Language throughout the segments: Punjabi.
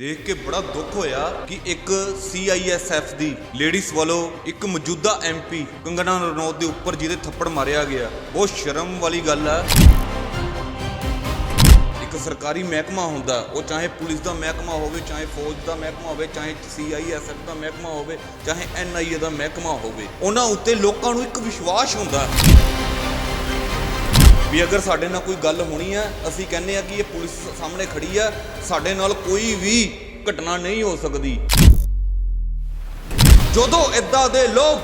ਦੇਖ ਕੇ ਬੜਾ ਦੁੱਖ ਹੋਇਆ ਕਿ ਇੱਕ CISF ਦੀ ਲੇਡੀਜ਼ ਵੱਲੋਂ ਇੱਕ ਮੌਜੂਦਾ ਐਮਪੀ ਕੰਗਣਾ ਰਣੌਤ ਦੇ ਉੱਪਰ ਜਿਹਦੇ ਥੱਪੜ ਮਾਰਿਆ ਗਿਆ। ਬਹੁਤ ਸ਼ਰਮ ਵਾਲੀ ਗੱਲ ਹੈ ਇੱਕ ਸਰਕਾਰੀ ਮਹਿਕਮਾ ਹੁੰਦਾ, ਉਹ ਚਾਹੇ ਪੁਲਿਸ ਦਾ ਮਹਿਕਮਾ ਹੋਵੇ, ਚਾਹੇ ਫੌਜ ਦਾ ਮਹਿਕਮਾ ਹੋਵੇ, ਚਾਹੇ CISF ਦਾ ਮਹਿਕਮਾ ਹੋਵੇ, ਚਾਹੇ NIA ਦਾ ਮਹਿਕਮਾ ਹੋਵੇ, ਉਹਨਾਂ ਉੱਤੇ ਲੋਕਾਂ ਨੂੰ ਇੱਕ ਵਿਸ਼ਵਾਸ ਹੁੰਦਾ। ਹੈ ਵੀ ਅਗਰ ਸਾਡੇ ਨਾਲ ਕੋਈ ਗੱਲ ਹੋਣੀ ਹੈ ਅਸੀਂ ਕਹਿੰਦੇ ਆ ਕਿ ਇਹ ਪੁਲਿਸ ਸਾਹਮਣੇ ਖੜੀ ਹੈ ਸਾਡੇ ਨਾਲ ਕੋਈ ਵੀ ਘਟਨਾ ਨਹੀਂ ਹੋ ਸਕਦੀ। ਜਦੋਂ ਇਦਾਂ ਦੇ ਲੋਕ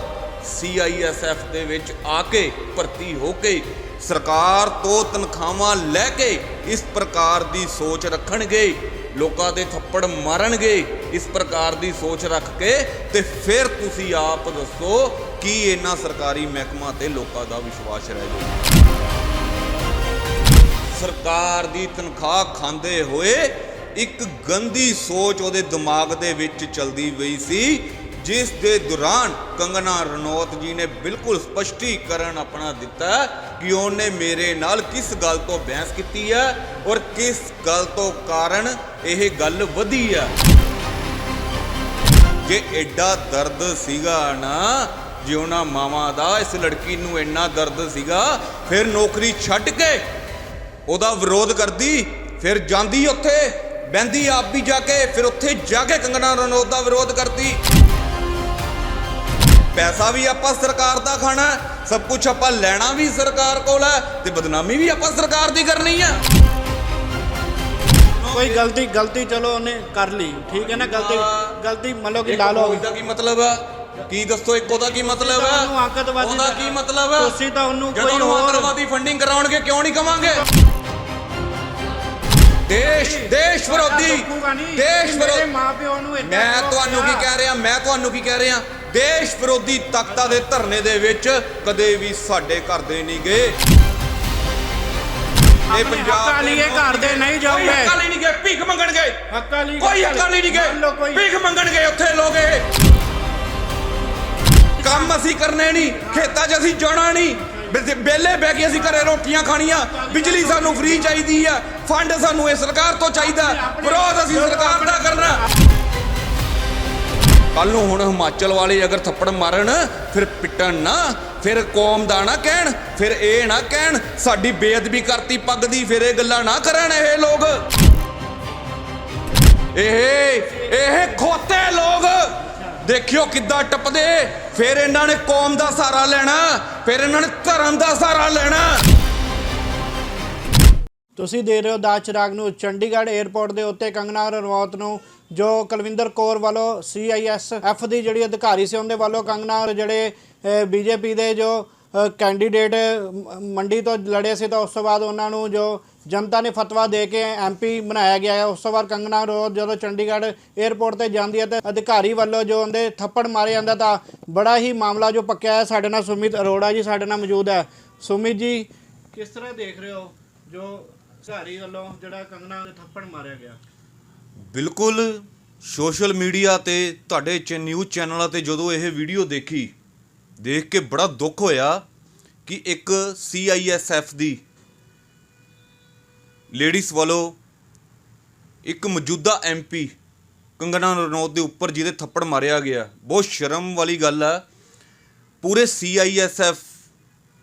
CISF ਦੇ ਵਿੱਚ ਆ ਕੇ ਭਰਤੀ ਹੋ ਕੇ ਸਰਕਾਰ ਤੋਂ ਤਨਖਾਹਾਂ ਲੈ ਕੇ ਇਸ ਪ੍ਰਕਾਰ ਦੀ ਸੋਚ ਰੱਖਣਗੇ, ਲੋਕਾਂ ਦੇ ਥੱਪੜ ਮਾਰਨਗੇ, ਇਸ ਪ੍ਰਕਾਰ ਦੀ ਸੋਚ ਰੱਖ ਕੇ ਤੇ ਫਿਰ ਤੁਸੀਂ ਆਪ ਦੱਸੋ ਕੀ ਇਹਨਾਂ ਸਰਕਾਰੀ ਮਹਿਕਮਾ ਤੇ ਲੋਕਾਂ ਦਾ ਵਿਸ਼ਵਾਸ ਰਹਿ ਜਾਊਗਾ ਸਰਕਾਰ ਦੀ ਤਨਖਾਹ ਖਾਂਦੇ ਹੋਏ ਇੱਕ ਗੰਦੀ ਸੋਚ ਉਹਦੇ ਦਿਮਾਗ ਦੇ ਵਿੱਚ ਚਲਦੀ ਪਈ ਸੀ, ਜਿਸ ਦੇ ਦੌਰਾਨ ਕੰਗਨਾ ਰਣੌਤ ਜੀ ਨੇ ਬਿਲਕੁਲ ਸਪਸ਼ਟੀਕਰਨ ਆਪਣਾ ਦਿੱਤਾ ਕਿ ਉਹਨੇ ਮੇਰੇ ਨਾਲ ਕਿਸ ਗੱਲ ਤੋਂ ਬਹਿਸ ਕੀਤੀ ਹੈ ਔਰ ਕਿਸ ਗੱਲ ਤੋਂ ਕਾਰਨ ਇਹ ਗੱਲ ਵਧੀ ਹੈ ਜੇ ਐਡਾ ਦਰਦ ਸੀਗਾ ਨਾ, ਜੇ ਉਹਨਾਂ ਮਾਵਾਂ ਦਾ, ਇਸ ਲੜਕੀ ਨੂੰ ਇੰਨਾ ਦਰਦ ਸੀਗਾ, ਫਿਰ ਨੌਕਰੀ ਛੱਡ ਕੇ ਉਹਦਾ ਵਿਰੋਧ ਕਰਦੀ ਫਿਰ ਜਾਂਦੀ ਉੱਥੇ ਬਹਿੰਦੀ ਆਪ ਵੀ ਜਾ ਕੇ ਫਿਰ ਉੱਥੇ ਜਾ ਕੇ ਕੰਗਨਾ ਰਣੌਤ ਦਾ ਵਿਰੋਧ ਕਰਦੀ। ਪੈਸਾ ਵੀ ਆਪਾਂ ਸਰਕਾਰ ਦਾ ਖਾਣਾ ਸਭ ਕੁਝ ਆਪਾਂ ਲੈਣਾ ਵੀ ਸਰਕਾਰ ਕੋਲ ਹੈ ਤੇ ਬਦਨਾਮੀ ਵੀ ਆਪਾਂ ਸਰਕਾਰ ਦੀ ਕਰਨੀ ਹੈ ਕੋਈ ਗਲਤੀ ਗਲਤੀ ਚਲੋ ਉਹਨੇ ਕਰ ਲਈ ਠੀਕ ਹੈ ਨਾ? ਗਲਤੀ। ਗਲਤੀ ਮੰਨ ਲਓ ਕਿ ਲਾ ਲਓ। ਉਹਦਾ ਕੀ ਮਤਲਬ ਹੈ ਕੀ ਦੱਸੋ ਇੱਕ ਉਹਦਾ ਕੀ ਮਤਲਬ ਹੈ ਉਹਨੂੰ ਆਕਤਵਾਦੀ ਉਹਦਾ ਕੀ ਮਤਲਬ ਹੈ ਤੁਸੀਂ ਤਾਂ ਉਹਨੂੰ ਕੋਈ ਹੋਰ ਆਤੰਕਵਾਦੀ ਫੰਡਿੰਗ ਕਰਾਉਣਗੇ ਕਿਉਂ ਨਹੀਂ ਕਵਾਂਗੇ? ਦੇਸ਼ ਦੇਸ਼ ਵਿਰੋਧੀ ਦੇਸ਼ ਵਿਰੋਧੀ ਮਾਪਿਓ ਨੂੰ ਮੈਂ ਤੁਹਾਨੂੰ ਕੀ ਕਿਹਾ? ਰਿਹਾ ਮੈਂ ਤੁਹਾਨੂੰ ਕੀ ਕਹਿ ਰਿਹਾ ਦੇਸ਼ ਵਿਰੋਧੀ ਤਾਕਤਾਂ ਦੇ ਧਰਨੇ ਦੇ ਵਿੱਚ ਕਦੇ ਵੀ ਸਾਡੇ ਘਰ ਦੇ ਨਹੀਂ ਗਏ। ਇਹ ਹੱਕਾਂ ਲਈ ਇਹ ਘਰ ਦੇ ਨਹੀਂ ਕੋਈ ਜਾਓਗੇ ਹੱਕਾਂ ਲਈ ਨਹੀਂ ਗਏ ਭੀਖ ਮੰਗਣ ਗਏ। ਹੱਕਾਂ ਲਈ ਕੋਈ ਹੱਕਾਂ ਲਈ ਨਹੀਂ ਗਏ ਭੀਖ ਮੰਗਣ ਗਏ ਉੱਥੇ ਲੋਕ ਇਹ। ਕੰਮ ਅਸੀਂ ਕਰਨੇ ਨਹੀਂ ਖੇਤਾਂ 'ਚ ਅਸੀਂ ਜਾਣਾ ਨਹੀਂ। ਬੇਲੇ ਬਹਿ ਕੇ ਅਸੀਂ ਘਰੇ ਰੋਟੀਆਂ ਖਾਣੀਆਂ, ਬਿਜਲੀ ਸਾਨੂੰ ਫ੍ਰੀ ਚਾਹੀਦੀ ਆ, ਫੰਡ ਸਾਨੂੰ ਇਹ ਸਰਕਾਰ ਤੋਂ ਚਾਹੀਦਾ, ਵਿਰੋਧ ਅਸੀਂ ਸਰਕਾਰ ਦਾ ਕਰਨਾ। ਕੱਲ ਨੂੰ ਹੁਣ ਹਿਮਾਚਲ ਵਾਲੇ ਅਗਰ ਥੱਪੜ ਮਾਰਨ, ਫਿਰ ਪਿੱਟਣ ਨਾ, ਫਿਰ ਕੌਮ ਦਾ ਨਾ ਕਹਿਣ, ਫਿਰ ਇਹ ਨਾ ਕਹਿਣ, ਸਾਡੀ ਬੇਅਦਬੀ ਕਰਤੀ ਪੱਗ ਦੀ, ਫਿਰ ਇਹ ਗੱਲਾਂ ਨਾ ਕਰਨ ਇਹ ਲੋਕ। ਇਹ ਇਹ ਖੋਤੇ ਲੋਕ। ਦੇਖਿਓ ਕਿੱਦਾਂ ਟੱਪਦੇ, ਫਿਰ ਇਹਨਾਂ ਨੇ ਕੌਮ ਦਾ ਸਹਾਰਾ ਲੈਣਾ। ਫਿਰ ਇਹਨਾਂ ਨੇ ਧਰਮ ਦਾ ਸਹਾਰਾ ਲੈਣਾ। ਤੁਸੀਂ ਦੇ ਰਹੇ ਹੋ ਦਾਜ ਚਿਰਾਗ ਨੂੰ ਚੰਡੀਗੜ੍ਹ 에ਅਰਪੋਰਟ ਦੇ ਉੱਤੇ ਕੰਗਨਾ ਰਣੌਤ ਨੂੰ, ਜੋ ਕੁਲਵਿੰਦਰ ਕੌਰ ਵੱਲੋਂ CISF ਦੀ ਜਿਹੜੀ ਅਧਿਕਾਰੀ ਸੀ, ਉਹਦੇ ਵੱਲੋਂ ਕੰਗਨਾ ਜਿਹੜੇ ਬੀਜੇਪੀ ਦੇ ਜੋ ਕੈਂਡੀਡੇਟ ਮੰਡੀ ਤੋਂ ਲੜੇ ਸੀ, ਤਾਂ ਉਸ ਤੋਂ ਬਾਅਦ ਉਹਨਾਂ ਨੂੰ ਜੋ ਜਨਤਾ ਨੇ ਫਤਵਾ ਦੇ ਕੇ ਐਮਪੀ ਬਣਾਇਆ ਗਿਆ ਹੈ। ਉਸ ਤੋਂ ਬਾਅਦ ਕੰਗਣਾ ਰਣੌਤ ਜਦੋਂ ਚੰਡੀਗੜ੍ਹ 에ਅਰਪੋਰਟ ਤੇ ਜਾਂਦੀ ਹੈ ਤੇ ਅਧਿਕਾਰੀ ਵੱਲੋਂ ਜੋ ਉਹਦੇ ਥੱਪੜ ਮਾਰੇ ਜਾਂਦਾ ਤਾਂ ਬੜਾ ਹੀ ਮਾਮਲਾ ਜੋ ਪੱਕਿਆ ਹੈ। ਸਾਡੇ ਨਾਲ ਸੁਮਿਤ ਅਰੋੜਾ ਜੀ ਸਾਡੇ ਨਾਲ ਮੌਜੂਦ ਹੈ। ਸੁਮਿਤ ਜੀ, ਕਿਸ ਤਰ੍ਹਾਂ ਦੇਖ ਰਹੇ ਹੋ ਜੋ ਅਧਿਕਾਰੀ ਵੱਲੋਂ ਜਿਹੜਾ ਕੰਗਣਾ ਦੇ ਥੱਪੜ ਮਾਰਿਆ ਗਿਆ? ਬਿਲਕੁਲ ਸੋਸ਼ਲ ਮੀਡੀਆ ਤੇ ਤੁਹਾਡੇ ਚ ਨਿਊਜ਼ ਚੈਨਲਾਂ ਤੇ ਜਦੋਂ ਇਹ ਵੀਡੀਓ ਦੇਖੀ, ਦੇਖ ਕੇ ਬੜਾ ਦੁੱਖ ਹੋਇਆ ਕਿ ਇੱਕ CISF ਦੀ ਲੇਡੀਜ਼ ਵੱਲੋਂ ਇੱਕ ਮੌਜੂਦਾ ਐਮਪੀ ਕੰਗਨਾ ਰਣੌਤ ਦੇ ਉੱਪਰ ਜਿਹਦੇ ਥੱਪੜ ਮਾਰਿਆ ਗਿਆ। ਬਹੁਤ ਸ਼ਰਮ ਵਾਲੀ ਗੱਲ ਹੈ ਪੂਰੇ CISF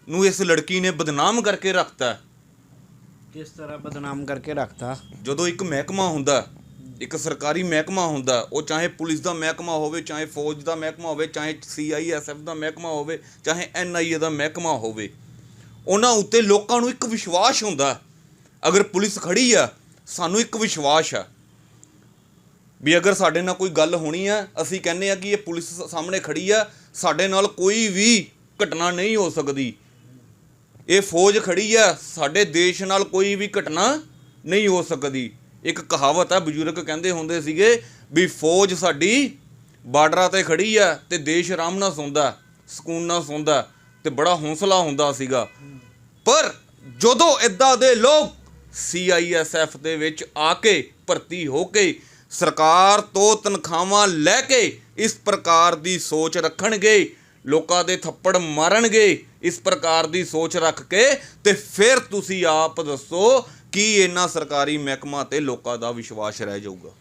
ਨੂੰ ਇਸ ਲੜਕੀ ਨੇ ਬਦਨਾਮ ਕਰਕੇ ਰੱਖਤਾ। ਕਿਸ ਤਰ੍ਹਾਂ ਬਦਨਾਮ ਕਰਕੇ ਰੱਖਤਾ? ਜਦੋਂ ਇੱਕ ਮਹਿਕਮਾ ਹੁੰਦਾ ਇੱਕ ਸਰਕਾਰੀ ਮਹਿਕਮਾ ਹੁੰਦਾ ਉਹ ਚਾਹੇ ਪੁਲਿਸ ਦਾ ਮਹਿਕਮਾ ਹੋਵੇ ਚਾਹੇ ਫੌਜ ਦਾ ਮਹਿਕਮਾ ਹੋਵੇ ਚਾਹੇ CISF ਦਾ ਮਹਿਕਮਾ ਹੋਵੇ ਚਾਹੇ NIA ਦਾ ਮਹਿਕਮਾ ਹੋਵੇ ਉਹਨਾਂ ਉੱਤੇ ਲੋਕਾਂ ਨੂੰ ਇੱਕ ਵਿਸ਼ਵਾਸ ਹੁੰਦਾ ਅਗਰ ਪੁਲਿਸ ਖੜੀ ਆ, ਸਾਨੂੰ ਇੱਕ ਵਿਸ਼ਵਾਸ ਆ ਵੀ ਅਗਰ ਸਾਡੇ ਨਾਲ ਕੋਈ ਗੱਲ ਹੋਣੀ ਆ, ਅਸੀਂ ਕਹਿੰਦੇ ਆ ਕਿ ਇਹ ਪੁਲਿਸ ਸਾਹਮਣੇ ਖੜੀ ਆ, ਸਾਡੇ ਨਾਲ ਕੋਈ ਵੀ ਘਟਨਾ ਨਹੀਂ ਹੋ ਸਕਦੀ। ਇਹ ਫੌਜ ਖੜੀ ਆ, ਸਾਡੇ ਦੇਸ਼ ਨਾਲ ਕੋਈ ਵੀ ਘਟਨਾ ਨਹੀਂ ਹੋ ਸਕਦੀ। ਇੱਕ ਕਹਾਵਤ ਆ, ਬਜ਼ੁਰਗ ਕਹਿੰਦੇ ਹੁੰਦੇ ਸੀਗੇ ਵੀ ਫੌਜ ਸਾਡੀ ਬਾਰਡਰਾਂ ਤੇ ਖੜੀ ਆ ਤੇ ਦੇਸ਼ ਆਰਾਮ ਨਾਲ ਸੌਂਦਾ, ਸਕੂਨ ਨਾਲ ਸੌਂਦਾ ਤੇ ਬੜਾ ਹੌਸਲਾ ਹੁੰਦਾ ਸੀਗਾ। ਪਰ ਜਦੋਂ ਇਦਾਂ ਦੇ ਲੋਕ CISF ਦੇ ਵਿੱਚ ਆ ਕੇ ਭਰਤੀ ਹੋ ਕੇ ਸਰਕਾਰ ਤੋਂ ਤਨਖਾਹਾਂ ਲੈ ਕੇ ਇਸ ਪ੍ਰਕਾਰ ਦੀ ਸੋਚ ਰੱਖਣਗੇ, ਲੋਕਾਂ ਦੇ ਥੱਪੜ ਮਾਰਨਗੇ ਇਸ ਪ੍ਰਕਾਰ ਦੀ ਸੋਚ ਰੱਖ ਕੇ ਤੇ ਫਿਰ ਤੁਸੀਂ ਆਪ ਦੱਸੋ ਕੀ ਇਹਨਾਂ ਸਰਕਾਰੀ ਮਹਿਕਮਾ ਤੇ ਲੋਕਾਂ ਦਾ ਵਿਸ਼ਵਾਸ ਰਹਿ ਜਾਊਗਾ।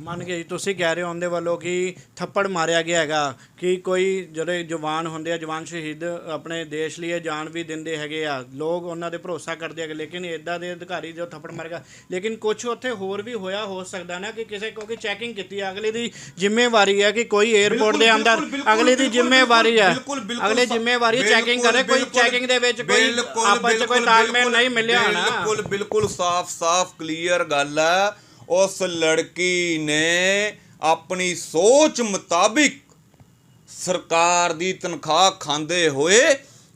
ਮੰਨ ਕੇ ਜੀ ਤੁਸੀਂ ਕਹਿ ਰਹੇ ਹੋ ਉਹਦੇ ਵੱਲੋਂ ਕਿ ਥੱਪੜ ਮਾਰਿਆ ਗਿਆ ਹੈਗਾ ਕਿ ਕੋਈ ਜਿਹੜੇ ਜਵਾਨ ਹੁੰਦੇ ਆ ਜਵਾਨ ਸ਼ਹੀਦ ਆਪਣੇ ਦੇਸ਼ ਲਈ ਜਾਨ ਵੀ ਦਿੰਦੇ ਹੈਗੇ ਆ ਲੋਕ ਉਹਨਾਂ ਦੇ ਭਰੋਸਾ ਕਰਦੇ ਹੈਗੇ ਲੇਕਿਨ ਇਦਾਂ ਦੇ ਅਧਿਕਾਰੀ ਜੋ ਥੱਪੜ ਮਾਰੇਗਾ ਲੇਕਿਨ ਕੁਝ ਉੱਥੇ ਹੋਰ ਵੀ ਹੋਇਆ ਹੋ ਸਕਦਾ ਨਾ ਕਿ ਕਿਸੇ ਕਿਉਂਕਿ ਚੈਕਿੰਗ ਕੀਤੀ ਅਗਲੇ ਦੀ ਜ਼ਿੰਮੇਵਾਰੀ ਹੈ ਕਿ ਕੋਈ 에ਅਰਪੋਰਟ ਦੇ ਅੰਦਰ ਅਗਲੇ ਦੀ ਜ਼ਿੰਮੇਵਾਰੀ ਹੈ ਅਗਲੇ ਜ਼ਿੰਮੇਵਾਰੀ ਚੈਕਿੰਗ ਕਰੇ ਕੋਈ ਚੈਕਿੰਗ ਦੇ ਵਿੱਚ ਕੋਈ ਆਪਸ ਚ ਕੋਈ ਤਾਲਮੇਲ ਨਹੀਂ ਮਿਲਿਆ ਹੋਣਾ। ਬਿਲਕੁਲ ਬਿਲਕੁਲ ਸਾਫ਼ ਸਾਫ਼ ਕਲੀਅਰ ਗੱਲ ਹੈ ਉਸ ਲੜਕੀ ਨੇ ਆਪਣੀ ਸੋਚ ਮੁਤਾਬਿਕ ਸਰਕਾਰ ਦੀ ਤਨਖਾਹ ਖਾਂਦੇ ਹੋਏ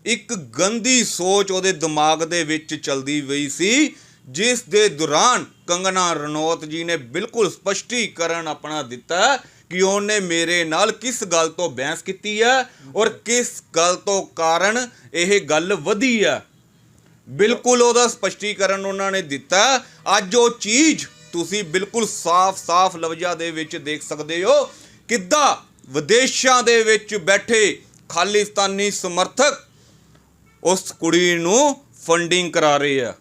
ਇੱਕ ਗੰਦੀ ਸੋਚ ਉਹਦੇ ਦਿਮਾਗ ਦੇ ਵਿੱਚ ਚਲਦੀ ਪਈ ਸੀ, ਜਿਸ ਦੇ ਦੌਰਾਨ ਕੰਗਨਾ ਰਣੌਤ ਜੀ ਨੇ ਬਿਲਕੁਲ ਸਪਸ਼ਟੀਕਰਨ ਆਪਣਾ ਦਿੱਤਾ ਕਿ ਉਹਨੇ ਮੇਰੇ ਨਾਲ ਕਿਸ ਗੱਲ ਤੋਂ ਬਹਿਸ ਕੀਤੀ ਹੈ ਔਰ ਕਿਸ ਗੱਲ ਤੋਂ ਕਾਰਨ ਇਹ ਗੱਲ ਵਧੀ ਹੈ ਬਿਲਕੁਲ ਉਹਦਾ ਸਪਸ਼ਟੀਕਰਨ ਉਹਨਾਂ ਨੇ ਦਿੱਤਾ। ਅੱਜ ਉਹ ਚੀਜ਼ ਤੁਸੀਂ ਬਿਲਕੁਲ ਸਾਫ਼-ਸਾਫ਼ ਲਫ਼ਜ਼ਾਂ ਦੇ ਵਿੱਚ ਦੇਖ ਸਕਦੇ ਹੋ ਕਿੱਦਾਂ ਵਿਦੇਸ਼ਾਂ ਦੇ ਵਿੱਚ ਬੈਠੇ ਖਾਲਿਸਤਾਨੀ ਸਮਰਥਕ ਉਸ ਕੁੜੀ ਨੂੰ ਫੰਡਿੰਗ ਕਰਾ ਰਹੇ ਆ।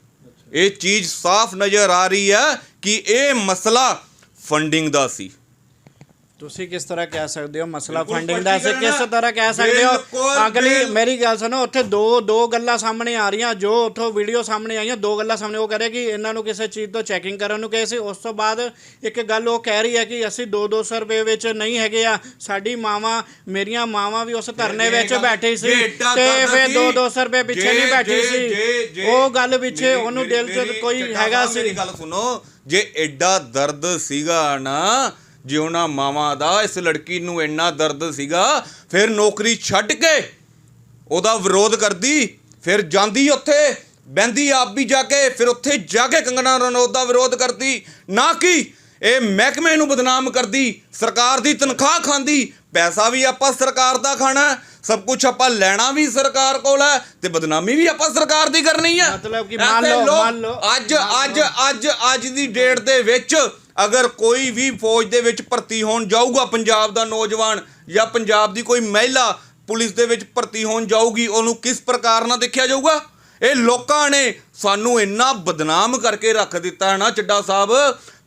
ਇਹ ਚੀਜ਼ ਸਾਫ਼ ਨਜ਼ਰ ਆ ਰਹੀ ਹੈ ਕਿ ਇਹ ਮਸਲਾ ਫੰਡਿੰਗ ਦਾ ਸੀ। ਤੁਸੀਂ ਕਿਸ ਤਰ੍ਹਾਂ ਕਹਿ ਸਕਦੇ ਹੋ? ਮਸਲਾ ਫੰਡਿੰਗ ਦਾ ਅਸੀਂ ਕਿਸ ਤਰ੍ਹਾਂ ਕਹਿ ਸਕਦੇ ਹੋ? ਅਗਲੀ ਮੇਰੀ ਗੱਲ ਸੁਣੋ ਉੱਥੇ ਦੋ ਦੋ ਗੱਲਾਂ ਸਾਹਮਣੇ ਆ ਰਹੀਆਂ ਜੋ ਉੱਥੋਂ ਵੀਡੀਓ ਸਾਹਮਣੇ ਆਈਆਂ ਦੋ ਗੱਲਾਂ ਸਾਹਮਣੇ। ਉਹ ਕਹਿ ਰਹੇ ਕਿ ਇਹਨਾਂ ਨੂੰ ਕਿਸੇ ਚੀਜ਼ ਤੋਂ ਚੈਕਿੰਗ ਕਰਨ ਨੂੰ ਕਹੇ ਸੀ। ਉਸ ਤੋਂ ਬਾਅਦ ਇੱਕ ਗੱਲ ਉਹ ਕਹਿ ਰਹੀ ਹੈ ਕਿ ਅਸੀਂ 2-200 ਰੁਪਏ ਵਿੱਚ ਨਹੀਂ ਹੈਗੇ ਆ। ਸਾਡੀ ਮਾਵਾਂ ਮੇਰੀਆਂ ਮਾਵਾਂ ਵੀ ਉਸ ਧਰਨੇ ਵਿੱਚ ਬੈਠੀ ਸੀ ਤੇ ਸੀ, 2-200 ਰੁਪਏ ਪਿੱਛੇ ਨਹੀਂ ਬੈਠੀ ਸੀ। ਉਹ ਗੱਲ ਪਿੱਛੇ ਉਹਨੂੰ ਦਿਲ 'ਚ ਕੋਈ ਹੈਗਾ ਸੀ। ਮੇਰੀ ਗੱਲ ਸੁਣੋ। ਜੇ ਐਡਾ ਦਰਦ ਸੀਗਾ ਨਾ ਜੇ ਉਹਨਾਂ ਮਾਵਾਂ ਦਾ ਇਸ ਲੜਕੀ ਨੂੰ ਇੰਨਾ ਦਰਦ ਸੀਗਾ, ਫਿਰ ਨੌਕਰੀ ਛੱਡ ਕੇ ਉਹਦਾ ਵਿਰੋਧ ਕਰਦੀ, ਫਿਰ ਜਾਂਦੀ ਉੱਥੇ, ਬਹਿੰਦੀ ਆਪ ਵੀ ਜਾ ਕੇ, ਫਿਰ ਉੱਥੇ ਜਾ ਕੇ ਕੰਗਣਾ ਰਣੌਤ ਦਾ ਵਿਰੋਧ ਕਰਦੀ। ਨਾ ਕਿ ਇਹ ਮਹਿਕਮੇ ਨੂੰ ਬਦਨਾਮ ਕਰਦੀ ਸਰਕਾਰ ਦੀ ਤਨਖਾਹ ਖਾਂਦੀ ਪੈਸਾ ਵੀ ਆਪਾਂ ਸਰਕਾਰ ਦਾ ਖਾਣਾ ਸਭ ਕੁਝ ਆਪਾਂ ਲੈਣਾ ਵੀ ਸਰਕਾਰ ਕੋਲ ਹੈ ਤੇ ਬਦਨਾਮੀ ਵੀ ਆਪਾਂ ਸਰਕਾਰ ਦੀ ਕਰਨੀ ਹੈ। ਮਤਲਬ ਕਿ ਮੰਨ ਲਓ- ਮੰਨ ਲਓ- ਅੱਜ ਅੱਜ ਅੱਜ ਅੱਜ ਦੀ ਡੇਟ ਦੇ ਵਿੱਚ ਅਗਰ ਕੋਈ ਵੀ ਫੌਜ ਦੇ ਵਿੱਚ ਭਰਤੀ ਹੋਣ ਜਾਊਗਾ ਪੰਜਾਬ ਦਾ ਨੌਜਵਾਨ ਜਾਂ ਪੰਜਾਬ ਦੀ ਕੋਈ ਮਹਿਲਾ ਪੁਲਿਸ ਦੇ ਵਿੱਚ ਭਰਤੀ ਹੋਣ ਜਾਊਗੀ ਉਹਨੂੰ ਕਿਸ ਪ੍ਰਕਾਰ ਨਾਲ ਦੇਖਿਆ ਜਾਊਗਾ? ਇਹ ਲੋਕਾਂ ਨੇ ਸਾਨੂੰ ਇੰਨਾ ਬਦਨਾਮ ਕਰਕੇ ਰੱਖ ਦਿੱਤਾ ਹੈ ਨਾ ਚੱਡਾ ਸਾਹਿਬ।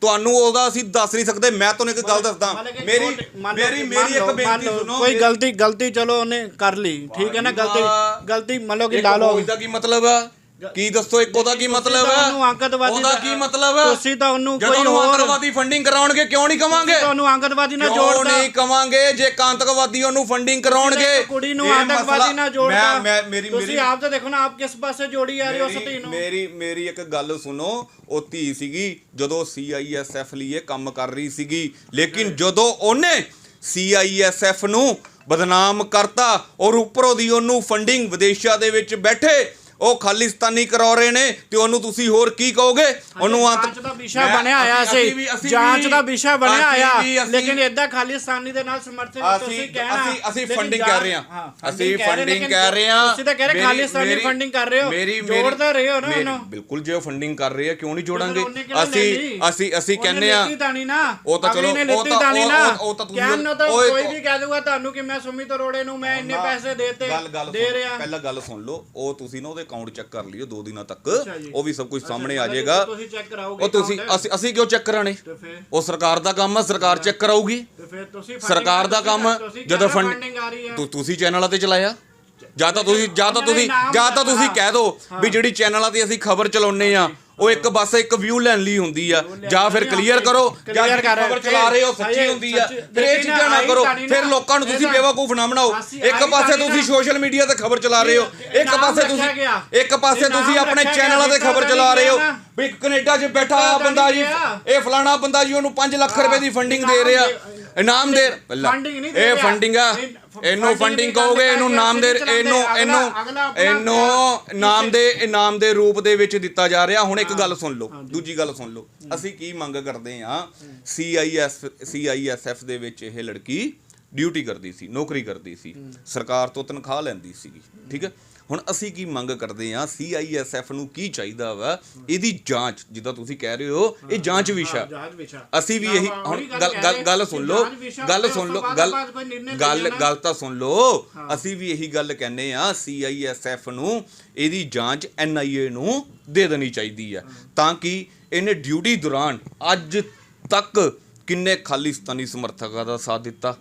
ਤੁਹਾਨੂੰ ਉਹਦਾ ਅਸੀਂ ਦੱਸ ਨਹੀਂ ਸਕਦੇ ਮੈਂ ਤੁਹਾਨੂੰ ਇੱਕ ਗੱਲ ਦੱਸਦਾ। ਮੇਰੀ ਮੇਰੀ ਮੇਰੀ ਇੱਕ ਬੇਨਤੀ ਸੁਣੋ ਕੋਈ ਗਲਤੀ ਗਲਤੀ ਚਲੋ ਉਹਨੇ ਕਰ ਲਈ ਠੀਕ ਹੈ ਨਾ? ਗਲਤੀ। ਗਲਤੀ ਮੰਨ ਲਓ ਕਿ ਲਾ ਲਓ। ਦਾ ਕੀ ਮਤਲਬ ਹੈ ਕੀ ਦੱਸੋ ਇੱਕ ਉਹਦਾ ਕੀ ਮਤਲਬ ਹੈ? ਉਹਨੂੰ ਅੰਗਦਵਾਦੀ ਉਹਦਾ ਦਾ- ਕੀ ਮਤਲਬ ਹੈ? ਤੁਸੀਂ ਤਾਂ ਉਹਨੂੰ ਕੋਈ ਹੋਰ- ਅੰਤਰਵਾਦੀ ਫੰਡਿੰਗ ਕਰਾਉਣਗੇ ਕਿਉਂ ਨਹੀਂ ਕਵਾਂਗੇ? ਤੁਹਾਨੂੰ ਅੰਗਦਵਾਦੀ ਨਾਲ ਕਿਉਂ ਜੋੜਦਾ ਨਹੀਂ ਕਵਾਂਗੇ? ਜੇ ਕਾਂਤਕਵਾਦੀ ਉਹਨੂੰ ਫੰਡਿੰਗ ਕਰਾਉਣਗੇ ਕੁੜੀ ਨੂੰ ਆਤੰਕਵਾਦੀ ਨਾਲ ਜੋੜਦਾ ਮੈਂ ਮੈਂ ਮੇਰੀ ਤੁਸੀਂ ਮੇਰੀ ਆਪ ਤਾਂ ਦੇਖੋ ਨਾ ਆਪ ਕਿਸ ਪਾਸੇ ਜੋੜੀ ਆ ਰਹੀ ਹੋ ਮੇਰੀ ਨੂੰ। ਮੇਰੀ ਮੇਰੀ ਇੱਕ ਗੱਲ ਸੁਣੋ ਉਹ ਧੀ ਸੀਗੀ ਜਦੋਂ ਸੀਆਈਐਸਐਫ ਲਈ ਇਹ ਕੰਮ ਕਰ ਰਹੀ ਸੀਗੀ। ਲੇਕਿਨ ਜਦੋਂ ਉਹਨੇ ਸੀਆਈਐਸਐਫ ਨੂੰ ਬਦਨਾਮ ਕਰਤਾ ਔਰ ਉੱਪਰੋਂ ਦੀ ਉਹਨੂੰ ਫੰਡਿੰਗ ਵਿਦੇਸ਼ਾਂ ਦੇ ਵਿੱਚ ਬੈਠੇ ਉਹ ਖਾਲਿਸਤਾਨੀ ਕਰਾ ਰਹੇ ਨੇ ਤੇ ਉਹਨੂੰ ਤੁਸੀਂ ਹੋਰ ਕੀ ਕਹੋਗੇ? ਉਹਨੂੰ ਜਾਂਚ ਦਾ ਵਿਸ਼ਾ ਮੈਂ- ਬਣਿਆ ਆਇਆ ਅਸੀਂ- ਅਸੀਂ ਵੀ- ਸੀ ਅਸੀਂ ਜਾਂਚ ਵੀ- ਦਾ ਵਿਸ਼ਾ ਬਣਿਆ ਅਸੀਂ ਆਇਆ ਅਸੀਂ- ਲੇਕਿਨ ਇਦਾਂ ਖਾਲਿਸਤਾਨੀ ਦੇ ਨਾਲ ਸਮਰਥਨ ਅਸੀਂ ਤੁਸੀਂ ਕਹਿਣਾ। ਅਸੀਂ ਅਸੀਂ ਲੇਕਿਨ ਫੰਡਿੰਗ ਜਾਂਚ- ਕਰ ਰਹੇ ਹਾਂ। ਹਾਂ, ਅਸੀਂ ਕਹਿ ਰਹੇ, ਫੰਡਿੰਗ ਲੇਕਿਨ ਕਰ ਰਹੇ ਹਾਂ। ਤੁਸੀਂ ਤਾਂ ਕਹਿ ਰਹੇ ਮੇਰੀ- ਖਾਲਿਸਤਾਨੀ ਮੇਰੀ- ਫੰਡਿੰਗ ਕਰ ਰਹੇ ਹੋ। ਮੇਰੀ ਜੋੜ ਤਾਂ ਰਹੇ ਹੋ ਨਾ ਮੇਰੀ- ਉਹਨੂੰ। ਬਿਲਕੁਲ ਜੇ ਉਹ ਫੰਡਿੰਗ ਕਰ ਰਹੇ ਆ ਕਿਉਂ ਨਹੀਂ ਜੋੜਾਂਗੇ ਉਹਨੇ ਕਿਹੜਾ ਲੈ ਅਸੀਂ? ਅਸੀਂ ਅਸੀਂ ਉਹਨੇ ਆ ਲਿੱਤੀ ਨਾ। ਉਹ ਤਾਂ ਅਗਲੀ ਚਲੋ, ਨੇ ਉਹ ਲਿੱਤੀ ਤਾਂ- ਉਹ- ਨਾ। ਉਹ- ਉਹ ਤਾਂ ਤੁਸੀਂ- ਕਹਿਣ ਨੂੰ ਤਾਂ ਕੋਈ ਵੀ ਕਹਿ ਦੂਗਾ ਤੁਹਾਨੂੰ ਕਿ ਮੈਂ ਸੁਮਿਤ ਅਰੋੜੇ ਨੂੰ ਮੈਂ ਇੰਨੇ ਪੈਸੇ ਦੇਤੇ ਗੱਲ ਗੱਲ ਦੇ ਸੁਣ- ਰਿਹਾ। ਪਹਿਲਾਂ ਗੱਲ ਸੁਣ ਲਓ। ਉਹ ਤੁਸੀਂ ਨਾ ਉਹਦੇ ਅਕਾਊਂਟ ਚੈੱਕ ਕਰ ਲਿਓ ਦੋ ਦਿਨਾਂ ਤੱਕ। ਉਹ ਵੀ ਸਭ ਕੁਝ ਸਾਹਮਣੇ ਆ ਜਾਏਗਾ। ਤੁਸੀਂ ਚੈੱਕ ਕਰਾਓਗੇ ਉਹ ਤੁਸੀਂ? ਅਸੀਂ ਅਸੀਂ ਕਿਉਂ ਚੈੱਕ ਕਰਾਣੇ ਉਹ ਸਰਕਾਰ ਦਾ ਕੰਮ ਆ ਸਰਕਾਰ ਚੈੱਕ ਕਰਾਊਗੀ। ਤੇ ਫਿਰ ਤੁਸੀਂ funding ਸਰਕਾਰ ਦਾ ਕੰਮ ਜਦੋਂ ਕਹਿ ਰਹੇ ਫੰਡ funding ਆ ਰਹੀ ਹੈ ਤੁ- ਤੁਸੀਂ ਚੈਨਲਾਂ ਤੇ ਚਲਾਇਆ? ਜਾਂ ਤਾਂ ਤੁਸੀਂ ਜਾਂ ਤਾਂ ਤੁਸੀਂ ਜਾਂ ਤਾਂ ਤੁਸੀਂ ਹਾਂ। ਕਹਿ ਦਿਓ ਵੀ ਜਿਹੜੀ ਚੈਨਲਾਂ ਤੇ ਅਸੀਂ ਖਬਰ ਚਲਾਉਨੇ ਆ ਉਹ ਇੱਕ ਬਸ ਇੱਕ ਵਿਊ ਲੈਣ ਲਈ ਹੁੰਦੀ ਆ। ਜਾਂ ਫਿਰ ਕਲੀਅਰ ਕਰੋ ਜਾਂ ਖਬਰ ਚਲਾ ਰਹੇ ਹੋ ਸੱਚੀ ਹੁੰਦੀ ਆ। ਫਿਰ ਇਹ ਚੀਜ਼ਾਂ ਨਾ ਕਰੋ ਫਿਰ। ਲੋਕਾਂ ਨੂੰ ਤੁਸੀਂ ਬੇਵਕੂਫ ਨਾ ਬਣਾਓ। ਇੱਕ ਪਾਸੇ ਤੁਸੀਂ। ਸੋਸ਼ਲ ਮੀਡੀਆ ਤੇ ਖਬਰ ਚਲਾ ਰਹੇ ਹੋ ਇੱਕ ਪਾਸੇ ਤੁਸੀਂ। ਇੱਕ ਪਾਸੇ ਤੁਸੀਂ ਆਪਣੇ ਚੈਨਲਾਂ ਤੇ ਖਬਰ ਚਲਾ ਰਹੇ ਹੋ। ਵੀ ਕੈਨੇਡਾ 'ਚ ਬੈਠਾ ਆ ਬੰਦਾ ਜੀ। ਇਹ ਫਲਾਣਾ ਬੰਦਾ ਜੀ ਉਹਨੂੰ 5 ਲੱਖ ਰੁਪਏ ਦੀ ਫੰਡਿੰਗ ਦੇ ਰਿਹਾ। ਇਨਾਮ ਦੇ ਇਹ। ਫੰਡਿੰਗ ਆ। ਇਹਨੂੰ ਫੰਡਿੰਗ ਕਹੋਗੇ ਇਹਨੂੰ ਨਾਮ ਦੇ ਇਹਨੂੰ। ਇਹਨੂੰ ਇਹਨੂੰ ਨਾਮ ਦੇ ਇਨਾਮ ਦੇ ਰੂਪ ਦੇ ਵਿੱਚ ਦਿੱਤਾ ਜਾ ਰਿਹਾ। ਹੁਣ ਇੱਕ ਗੱਲ ਸੁਣ ਲਓ ਦੂਜੀ ਗੱਲ ਸੁਣ ਲਓ। ਅਸੀਂ ਕੀ ਮੰਗ ਕਰਦੇ ਆ ਸੀਆਈਐਸ ਸੀਆਈਐਸਐਫ ਦੇ ਵਿੱਚ ਇਹ ਲੜਕੀ ਡਿਊਟੀ ਕਰਦੀ ਸੀ ਨੌਕਰੀ ਕਰਦੀ ਸੀ ਸਰਕਾਰ ਤੋਂ ਤਨਖਾਹ ਲੈਂਦੀ ਸੀਗੀ ਠੀਕ ਹੈ? ਹੁਣ ਅਸੀਂ ਕੀ ਮੰਗ ਕਰਦੇ ਆ ਸੀਆਈਐਸਐਫ ਨੂੰ ਕੀ ਚਾਹੀਦਾ ਵਾ? ਇਹਦੀ ਜਾਂਚ ਜਿੱਦਾਂ ਤੁਸੀਂ ਕਹਿ ਰਹੇ ਹੋ ਇਹ ਜਾਂਚ ਵਿਸ਼ਾ। ਅਸੀਂ ਵੀ ਇਹੀ ਹੁਣ ਗੱਲ ਗੱਲ ਸੁਣ ਲਓ ਗੱਲ ਸੁਣ ਲਓ ਗੱਲ ਗੱਲ ਗੱਲ ਤਾਂ ਸੁਣ ਲਓ। ਅਸੀਂ ਵੀ ਇਹੀ ਗੱਲ ਕਹਿੰਨੇ ਆ ਸੀਆਈਐਸਐਫ ਨੂੰ ਇਹਦੀ ਜਾਂਚ ਐਨਆਈਏ ਨੂੰ ਦੇ ਦੇਣੀ ਚਾਹੀਦੀ ਆ ਤਾਂ ਕਿ ਇਹਨੇ ਡਿਊਟੀ ਦੌਰਾਨ ਅੱਜ ਤੱਕ ਕਿੰਨੇ ਖਾਲਿਸਤਾਨੀ ਸਮਰਥਕਾਂ ਦਾ ਸਾਥ ਦਿੱਤਾ?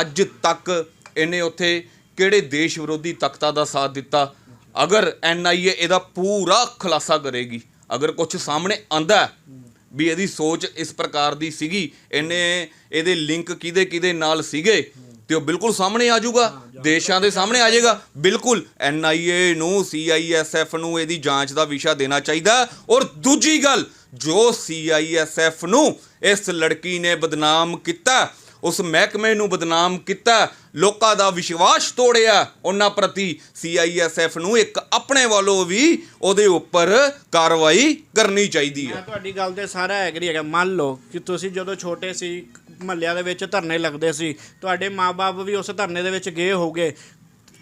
ਅੱਜ ਤੱਕ ਇਹਨੇ ਉੱਥੇ ਕਿਹੜੇ ਦੇਸ਼ ਵਿਰੋਧੀ ਤਾਕਤਾਂ ਦਾ ਸਾਥ ਦਿੱਤਾ? ਅਗਰ ਐਨਆਈਏ ਇਹਦਾ ਪੂਰਾ ਖੁਲਾਸਾ ਕਰੇਗੀ, ਅਗਰ ਕੁਝ ਸਾਹਮਣੇ ਆਂਦਾ ਵੀ ਇਹਦੀ ਸੋਚ ਇਸ ਪ੍ਰਕਾਰ ਦੀ ਸੀਗੀ, ਇਹਨੇ ਇਹਦੇ ਲਿੰਕ ਕਿਹਦੇ ਕਿਹਦੇ ਨਾਲ ਸੀਗੇ, ਤੇ ਉਹ ਬਿਲਕੁਲ ਸਾਹਮਣੇ ਆ ਜਾਊਗਾ, ਦੇਸ਼ਾਂ ਦੇ ਸਾਹਮਣੇ ਆ ਜਾਏਗਾ, ਬਿਲਕੁਲ ਐਨਆਈਏ ਨੂੰ ਸੀਆਈਐਸਐਫ ਨੂੰ ਇਹਦੀ ਜਾਂਚ ਦਾ ਵਿਸ਼ਾ ਦੇਣਾ ਚਾਹੀਦਾ ਔਰ ਦੂਜੀ ਗੱਲ, ਜੋ ਸੀਆਈਐਸਐਫ ਨੂੰ ਇਸ ਲੜਕੀ ਨੇ ਬਦਨਾਮ ਕੀਤਾ ਉਸ ਮਹਿਕਮੇ ਨੂੰ ਬਦਨਾਮ ਕੀਤਾ, ਲੋਕਾਂ ਦਾ ਵਿਸ਼ਵਾਸ ਤੋੜਿਆ, ਉਹਨਾਂ ਪ੍ਰਤੀ ਸੀਆਈਐਸਐਫ ਨੂੰ ਇੱਕ ਆਪਣੇ ਵੱਲੋਂ ਵੀ ਉਹਦੇ ਉੱਪਰ ਕਾਰਵਾਈ ਕਰਨੀ ਚਾਹੀਦੀ ਹੈ। ਤੁਹਾਡੀ ਗੱਲ ਤੇ ਸਾਰਾ ਐਗਰੀ ਹੈਗਾ। ਮੰਨ ਲਓ ਕਿ ਤੁਸੀਂ ਜਦੋਂ ਛੋਟੇ ਸੀ, ਮਹੱਲਿਆਂ ਦੇ ਵਿੱਚ ਧਰਨੇ ਲੱਗਦੇ ਸੀ, ਤੁਹਾਡੇ ਮਾਪੇ ਵੀ ਉਸ ਧਰਨੇ ਦੇ ਵਿੱਚ ਗਏ ਹੋਗੇ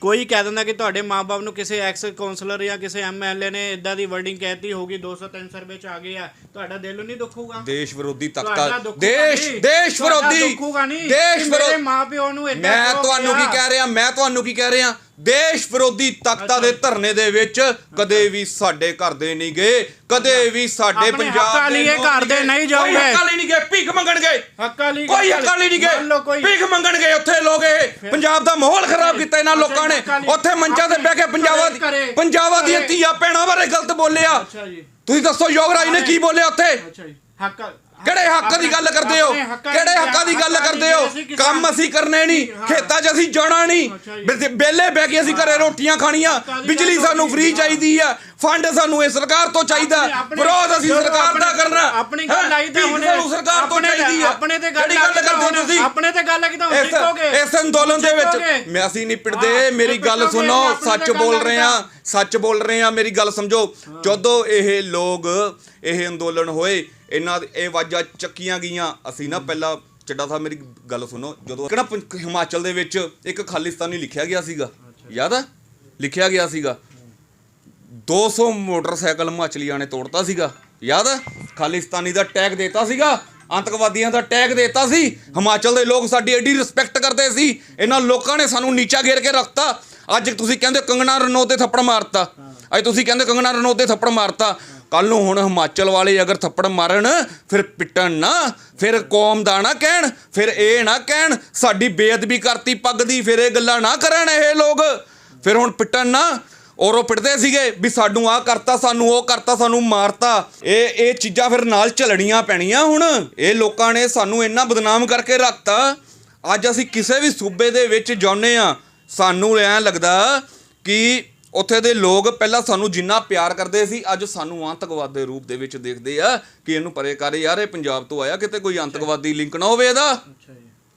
ਕੋਈ ਕਹਿ ਦਿੰਦਾ ਕਿ ਤੁਹਾਡੇ ਮਾਪੇ ਨੂੰ ਕਿਸੇ ਐਕਸ ਕਾਉਂਸਲਰ ਜਾਂ ਕਿਸੇ ਐਮਐਲਏ ਨੇ ਇਦਾਂ ਦੀ ਵਰਡਿੰਗ ਕਹਿਤੀ ਹੋਗੀ 200 300 ਰੁਪਏ ਚ ਆ ਗਏ ਆ ਤੁਹਾਡਾ ਦਿਲ ਨਹੀਂ ਦੁਖੂਗਾ ਦੇਸ਼ ਵਿਰੋਧੀ ਦੁਖੂਗਾ ਦੇਸ਼। ਦੇਸ਼ ਵਿਰੋਧੀ ਦੁਖੂਗਾ ਨਹੀਂ ਦੇਸ਼ ਵਿਰੋਧੀ ਮਾਪਿਓ ਨੂੰ ਏਦਾਂ ਮੈਂ ਤੁਹਾਨੂੰ ਕੀ? ਕਹਿ ਰਿਹਾ ਮੈਂ ਤੁਹਾਨੂੰ ਕੀ ਕਹਿ ਰਿਹਾ ਦੇਸ਼ ਵਿਰੋਧੀ ਤਾਕਤਾਂ ਦੇ ਧਰਨੇ ਦੇ ਵਿੱਚ ਕਦੇ ਵੀ ਸਾਡੇ ਘਰ ਦੇ ਨਹੀਂ ਗਏ ਕਦੇ ਵੀ ਸਾਡੇ ਆਪਣੇ ਪੰਜਾਬ ਹੱਕਾਂ ਲਈ ਇਹ ਲੋਕ ਘਰ ਦੇ ਨਹੀਂ ਜਾਓਗੇ। ਕੋਈ ਹੱਕਾਂ ਲਈ ਨਹੀਂ ਗਏ ਭੀਖ ਮੰਗਣ ਗਏ। ਹੱਕਾਂ ਲਈ ਕੋਈ ਹੱਕਾਂ ਲਈ ਨਹੀਂ ਮੰਨ ਲਓ ਗਏ। ਕੋਈ ਭੀਖ ਮੰਗਣ ਗਏ ਉੱਥੇ ਲੋਕ ਇਹ। ਪੰਜਾਬ ਦਾ ਮਾਹੌਲ ਖਰਾਬ ਕੀਤਾ ਇਹਨਾਂ ਲੋਕਾਂ ਨੇ। ਹੱਕਾਂ ਲਈ- ਉੱਥੇ ਮੰਚਾਂ ਤੇ ਬਹਿ ਕੇ ਪੰਜਾਬਾਂ ਦੀ ਪੰਜਾਬਾਂ ਦੀਆਂ ਕਰੇ। ਧੀਆਂ ਭੈਣਾਂ ਬਾਰੇ ਗਲਤ ਬੋਲਿਆ। ਅੱਛਾ ਜੀ। ਤੁਸੀਂ ਦੱਸੋ ਯੋਗਰਾਜ ਨੇ ਕੀ ਬੋਲਿਆ ਉੱਥੇ? ਅੱਛਾ ਜੀ। ਹੱਕ ਕਿਹੜੇ ਹੱਕ ਦੀ ਗੱਲ ਕਰਦੇ ਹੋ? ਕਿਹੜੇ ਹੱਕਾਂ ਦੀ ਗੱਲ ਕਰਦੇ ਹੋ? ਕੰਮ ਅਸੀਂ ਕਰਨੇ ਨਹੀਂ ਖੇਤਾਂ 'ਚ ਅਸੀਂ ਜਾਣਾ ਨਹੀਂ। ਬਿਲ- ਬਹਿ ਕੇ ਅਸੀਂ ਘਰੇ ਰੋਟੀਆਂ ਖਾਣੀਆਂ। ਬਿਜਲੀ ਸਾਨੂੰ ਫ੍ਰੀ ਚਾਹੀਦੀ ਆ। ਫੰਡ ਸਾਨੂੰ ਇਹ ਸਰਕਾਰ ਤੋਂ ਚਾਹੀਦਾ। ਵਿਰੋਧ ਅਸੀਂ ਸਰਕਾਰ ਦਾ ਕਰਨਾ। ਆਪਣੀ ਗੱਲ ਆਈ ਤਾਂ ਹੁਣ ਸਾਨੂੰ ਸਰਕਾਰ ਤੋਂ ਆਪਣੇ ਤੇ- ਚਾਹੀਦੀ ਆ। ਆਪਣੇ ਤੇ ਗੱਲ ਕਿਹੜੀ ਗੱਲ ਕਰਦੇ ਹੋ ਤੁਸੀਂ? ਆਪਣੇ ਤੇ ਗੱਲ ਕਿਦਾਂ ਇਸ ਅੰਦੋਲਨ ਦੇ ਵਿੱਚ ਮੈਂ ਅਸੀਂ ਨਹੀਂ ਪਿੜਦੇ ਮੇਰੀ ਗੱਲ ਸੁਣੋ ਸੱਚ ਬੋਲ ਰਹੇ ਆ। ਸੱਚ ਬੋਲ ਰਹੇ ਆ ਮੇਰੀ ਗੱਲ ਸਮਝੋ। ਜਦੋਂ ਇਹ ਲੋਕ ਇਹ ਅੰਦੋਲਨ ਹੋਏ ਇਹਨਾਂ ਇਹ ਵਾਜਾਂ ਚੱਕੀਆਂ ਗਈਆਂ। ਅਸੀਂ ਨਾ ਪਹਿਲਾਂ ਚੱਡਾ ਸਾਹਿਬ ਮੇਰੀ ਗੱਲ ਸੁਣੋ। ਜਦੋਂ ਕਿਹੜਾ ਪੰਜ- ਹਿਮਾਚਲ ਦੇ ਵਿੱਚ ਇੱਕ ਖਾਲਿਸਤਾਨੀ ਲਿਖਿਆ ਗਿਆ ਸੀਗਾ। ਯਾਦ ਆ? ਲਿਖਿਆ ਗਿਆ ਸੀਗਾ। 200 ਮੋਟਰਸਾਈਕਲ ਹਿਮਾਚਲੀਆਂ ਨੇ ਤੋੜਤਾ ਸੀਗਾ। ਯਾਦ ਆ? ਖਾਲਿਸਤਾਨੀ ਦਾ ਟੈਗ ਦੇਤਾ ਸੀਗਾ। ਆਤੰਕਵਾਦੀਆਂ ਦਾ ਟੈਗ ਦੇਤਾ ਸੀ। ਹਿਮਾਚਲ ਦੇ ਲੋਕ ਸਾਡੀ ਐਡੀ ਰਿਸਪੈਕਟ ਕਰਦੇ ਸੀ। ਇਹਨਾਂ ਲੋਕਾਂ ਨੇ ਸਾਨੂੰ ਨੀਚਾ ਗੇਰ ਕੇ ਰੱਖਤਾ। ਅੱਜ ਤੁਸੀਂ ਕਹਿੰਦੇ ਕੰਗਣਾ ਰਣੌਤ ਦੇ ਥੱਪੜ ਮਾਰਤਾ। ਅੱਜ ਤੁਸੀਂ ਕਹਿੰਦੇ ਕੰਗਣਾ ਰਣੌਤ ਦੇ ਥੱਪੜ ਮਾਰਤਾ। ਕੱਲ ਨੂੰ ਹੁਣ ਹਿਮਾਚਲ ਵਾਲੇ ਅਗਰ ਥੱਪੜ ਮਾਰਨ, ਫਿਰ ਪਿੱਟਣ ਨਾ, ਫਿਰ ਕੌਮ ਦਾ ਨਾ ਕਹਿਣ, ਫਿਰ ਇਹ ਨਾ ਕਹਿਣ, ਸਾਡੀ ਬੇਅਦਬੀ ਕਰਤੀ ਪੱਗ ਦੀ, ਫਿਰ ਇਹ ਗੱਲਾਂ ਨਾ ਕਰਨ ਇਹ ਲੋਕ। ਫਿਰ ਹੁਣ ਪਿੱਟਣ ਨਾ, ਔਰ ਉਹ ਪਿੱਟਦੇ ਸੀਗੇ ਵੀ ਸਾਨੂੰ ਆਹ ਕਰਤਾ, ਸਾਨੂੰ ਉਹ ਕਰਤਾ, ਸਾਨੂੰ ਮਾਰਤਾ। ਇਹ ਇਹ ਚੀਜ਼ਾਂ ਫਿਰ ਨਾਲ ਚੱਲਣੀਆਂ ਪੈਣੀਆਂ ਹੁਣ। ਇਹ ਲੋਕਾਂ ਨੇ ਸਾਨੂੰ ਇੰਨਾ ਬਦਨਾਮ ਕਰਕੇ ਰੱਖਤਾ। ਅੱਜ ਅਸੀਂ ਕਿਸੇ ਵੀ ਸੂਬੇ ਦੇ ਵਿੱਚ ਜਾਂਦੇ ਆ ਸਾਨੂੰ ਐਂ ਲੱਗਦਾ ਕਿ ਉੱਥੇ ਦੇ ਲੋਕ ਪਹਿਲਾਂ ਸਾਨੂੰ ਜਿੰਨਾ ਪਿਆਰ ਕਰਦੇ ਸੀ, ਅੱਜ ਸਾਨੂੰ ਆਤੰਕਵਾਦ ਦੇ ਰੂਪ ਦੇ ਵਿੱਚ ਦੇਖਦੇ ਆ ਕਿ ਇਹਨੂੰ ਪਰੇ ਕਰ ਯਾਰ, ਇਹ ਪੰਜਾਬ ਤੋਂ ਆਇਆ, ਕਿਤੇ ਕੋਈ ਆਤੰਕਵਾਦੀ ਲਿੰਕ ਨਾ ਹੋਵੇ ਇਹਦਾ।